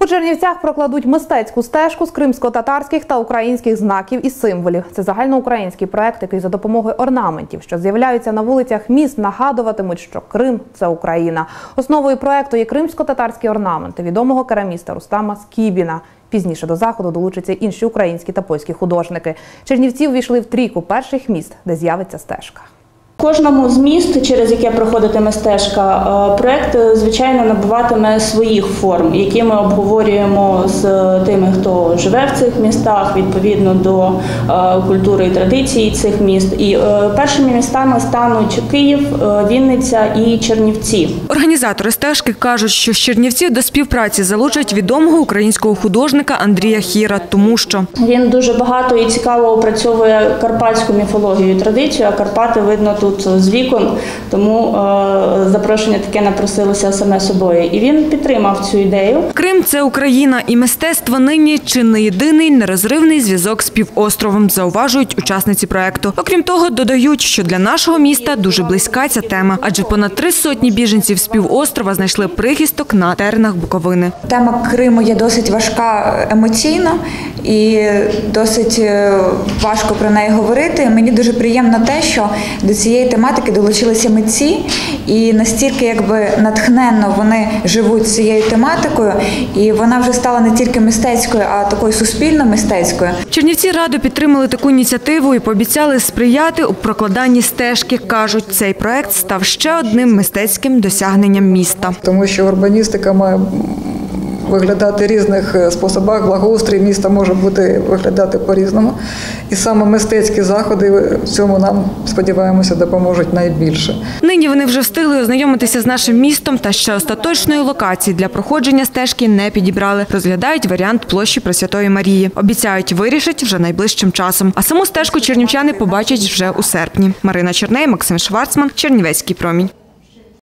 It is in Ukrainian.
У Чернівцях прокладуть мистецьку стежку з кримсько-татарських та українських знаків і символів. Це загальноукраїнський проект, який за допомогою орнаментів, що з'являються на вулицях міст, нагадуватимуть, що Крим це Україна. Основою проекту є кримсько-татарські орнаменти відомого кераміста Рустама Скібіна. Пізніше до заходу долучаться інші українські та польські художники. Чернівці увійшли в трійку перших міст, де з'явиться стежка. Кожному з міст, через яке проходитиме стежка, е, проект е, звичайно набуватиме своїх форм, які ми обговорюємо з тими, хто живе в цих містах, відповідно до е, культури і традицій цих міст. І е, першими містами стануть Київ, е, Вінниця і Чернівці. Організатори стежки кажуть, що з Чернівців до співпраці залучать відомого українського художника Андрія Хіра, тому що Він дуже багато і цікаво опрацьовує карпатську міфологію і традицію, а Карпати видно тут з вікон, тому е, запрошення таке напросилося саме собою. І він підтримав цю ідею. Крим це Україна, і мистецтво нині чи не єдиний нерозривний зв'язок з півостровом, зауважують учасниці проекту. Окрім того, додають, що для нашого міста дуже близька ця тема, адже понад три сотні біженців з півострова знайшли прихисток на теренах Буковини. Тема Криму є досить важка емоційно і досить е, важко про неї говорити. Мені дуже приємно те, що до цієї тематики долучилися митці, і настільки якби натхненно вони живуть цією тематикою, і вона вже стала не тільки мистецькою, а такою суспільно-мистецькою. Чернівці радо підтримали таку ініціативу і пообіцяли сприяти у прокладанні стежки. кажуть, цей проект став ще одним мистецьким досягненням міста. тому що урбаністика має виглядати різних е, способах. Благоустрій міста може бути виглядати по-різному. І саме мистецькі заходи в цьому нам сподіваємося допоможуть найбільше. Нині вони вже встигли ознайомитися з нашим містом та ще остаточної локації для проходження стежки не підібрали. Розглядають варіант площі Пресвятої Марії. Обіцяють вирішить вже найближчим часом. А саму стежку чернівчани побачать вже у серпні. Марина Черней, Максим Шварцман, Чернівецький промінь.